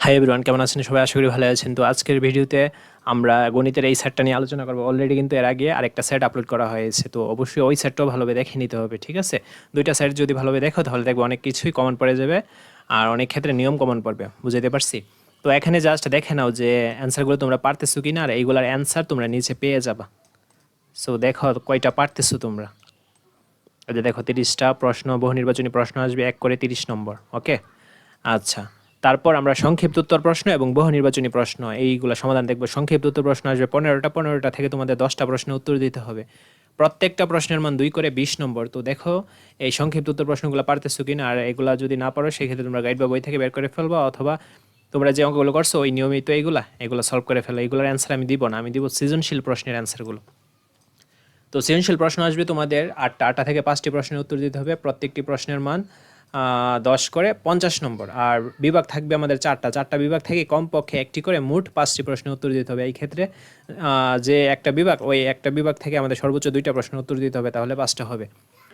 Hi everyone কেমন আছেন? সবাই আশা করি ভালো আছেন। তো আজকের ভিডিওতে আমরা গণিতের এই সেটটা নিয়ে আলোচনা করব। অলরেডি কিন্তু এর আগে আরেকটা সেট আপলোড করা হয়েছে। তো অবশ্যই ওই সেটটাও ভালোভাবে দেখে নিতে হবে, ঠিক আছে? দুইটা সেট যদি ভালোভাবে দেখো, তাহলে দেখব অনেক কিছুই কমন পড়ে যাবে আর অনেক ক্ষেত্রে নিয়ম কমন পড়বে। বুঝাইতে পারছি? তো এখানে জাস্ট দেখে নাও যে অ্যান্সারগুলো তোমরা পারতেছো কি না আর এইগুলার অ্যান্সার তোমরা নিচে পেয়ে যাবা। সো দেখো কয়টা পারতেছো তোমরা? দেখো তিরিশটা প্রশ্ন, বহু নির্বাচনী প্রশ্ন আসবে, এক করে তিরিশ নম্বর ওকে আচ্ছা। তারপর আমরা সংক্ষিপ্ত উত্তর প্রশ্ন এবং বহু নির্বাচনী প্রশ্ন। এইগুলো সমাধান দেখব। সংক্ষিপ্ত উত্তর প্রশ্ন আসবে পনেরোটা পনেরোটা থেকে তোমাদের দশটা প্রশ্নের উত্তর দিতে হবে। প্রত্যেকটা প্রশ্নের মান দুই করে বিশ নম্বর। তো দেখো, এই সংক্ষিপ্ত উত্তর প্রশ্নগুলো পারতেছো কিনা? আর এগুলা যদি না পারো, সেক্ষেত্রে তোমরা গাইড বা বই থেকে বের করে ফেলবা অথবা তোমরা যে অঙ্কগুলো করছ, ওই নিয়মিত এইগুলা, এগুলো সলভ করে ফেলো। এগুলোর অ্যান্সার আমি দিব না। আমি দিব সৃজনশীল প্রশ্নের অ্যান্সারগুলো তো সৃজনশীল প্রশ্ন আসবে তোমাদের আটটা আটটা থেকে পাঁচটি প্রশ্নের উত্তর দিতে হবে। প্রত্যেকটি প্রশ্নের মান দশ করে পঞ্চাশ নম্বর। আর বিভাগ থাকবে আমাদের চারটা। চারটা বিভাগ থেকে কমপক্ষে একটি করে মোট পাঁচটি প্রশ্নের উত্তর দিতে হবে। এই ক্ষেত্রে যে একটা বিভাগ, ওই একটা বিভাগ থেকে আমাদের সর্বোচ্চ দুইটা প্রশ্নের উত্তর দিতে হবে, তাহলে পাঁচটা হবে।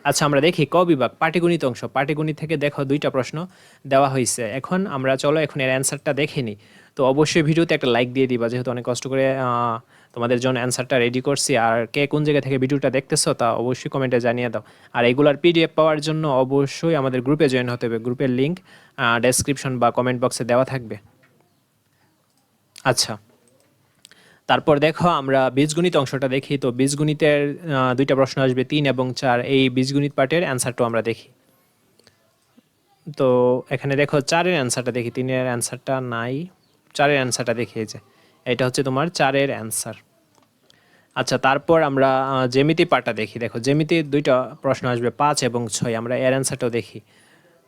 আচ্ছা আমরা দেখি ক বিভাগ? পাটিগণিত অংশ। পাটিগণিত থেকে দেখো দুইটা প্রশ্ন দেওয়া হয়েছে। এখন আমরা, চলো, এখন এর অ্যান্সারটা দেখে নিই। তো অবশ্যই ভিডিওতে একটা লাইক দিয়ে দিবা, যেহেতু অনেক কষ্ট করে তোমাদের জন্য অ্যান্সারটা রেডি করছি। আর কে কোন জায়গা থেকে ভিডিওটা দেখতেছো তা অবশ্যই কমেন্টে জানিয়ে দাও। আর এগুলার পিডিএফ পাওয়ার জন্য অবশ্যই আমাদের গ্রুপে জয়েন হতে হবে। গ্রুপের লিঙ্ক ডেসক্রিপশন বা কমেন্ট বক্সে দেওয়া থাকবে। আচ্ছা তারপর দেখো আমরা বীজগণিত অংশটা দেখি। তো বীজগণিতের দুইটা প্রশ্ন আসবে, তিন এবং চার। এই বীজগণিত পার্টের অ্যান্সারটাও আমরা দেখি। তো এখানে দেখো চারের অ্যান্সারটা দেখি। তিনের অ্যান্সারটা নাই। চারের অ্যান্সারটা দেখি এই যে। এটা হচ্ছে তোমার চারের অ্যান্সার আচ্ছা তারপর আমরা আহ, জ্যামিতি পার্টটা দেখি। দেখো জ্যামিতির দুইটা প্রশ্ন আসবে পাঁচ এবং ছয়। আমরা এর অ্যান্সারটাও দেখি।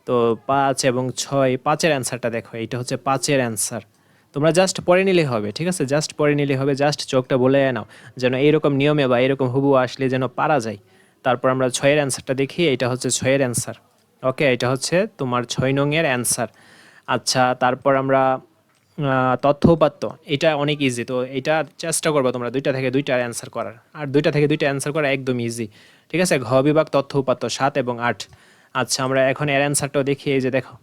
তো পাঁচ এবং ছয় পাঁচের অ্যান্সারটা দেখো এইটা হচ্ছে পাঁচের অ্যান্সার তোমরা জাস্ট পড়ে নিলেই হবে ঠিক আছে? জাস্ট পড়ে নিলে হবে জাস্ট চোখটা বলে নাও যেন এইরকম নিয়মে বা এরকম হুবু আসলে যেন পারা যায়। তারপর আমরা ছয়ের অ্যান্সারটা দেখি এটা হচ্ছে ছয়ের অ্যান্সার ওকে এটা হচ্ছে তোমার ছয় নংয়ের অ্যান্সার আচ্ছা তারপর আমরা তথ্য উপাত্ত এটা অনেক ইজি তো এটা চেষ্টা করব তোমরা দুইটা থেকে দুইটা অ্যান্সার করার। আর দুইটা থেকে দুইটা অ্যান্সার করা একদম ইজি ঠিক আছে? ঘ বিভাগ, তথ্য উপাত্ত, সাত এবং আট। আচ্ছা আমরা এখন এর অ্যান্সারটাও দেখি, এই যে দেখো।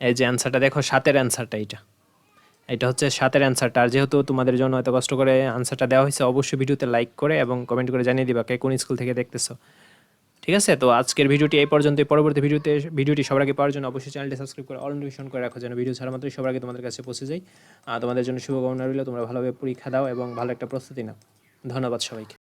এই যে অ্যান্সারটা দেখো, সাতের অ্যান্সারটা এটা এটা হচ্ছে সাতের অ্যান্সারটা আর যেহেতু তোমাদের জন্য এত কষ্ট করে অ্যান্সারটা দেওয়া হয়েছে, অবশ্যই ভিডিওতে লাইক করে এবং কমেন্ট করে জানিয়ে দিবা কে কোন স্কুল থেকে দেখতেছো। ঠিক আছে? তো আজকের ভিডিওটি এই পর্যন্ত পরবর্তী ভিডিওতে, ভিডিওটি সবার আগে পাওয়ার জন্য অবশ্যই চ্যানেলটি সাবস্ক্রাইব করে অল নোটিফিকেশন করে রাখো যেন ভিডিও ছাড়া মাত্রই সবার আগে তোমাদের কাছে পৌঁছে আর তোমাদের জন্য শুভকামনা রইল, তোমরা ভালোভাবে পরীক্ষা দাও এবং ভালো একটা প্রস্তুতি নাও। ধন্যবাদ সবাইকে।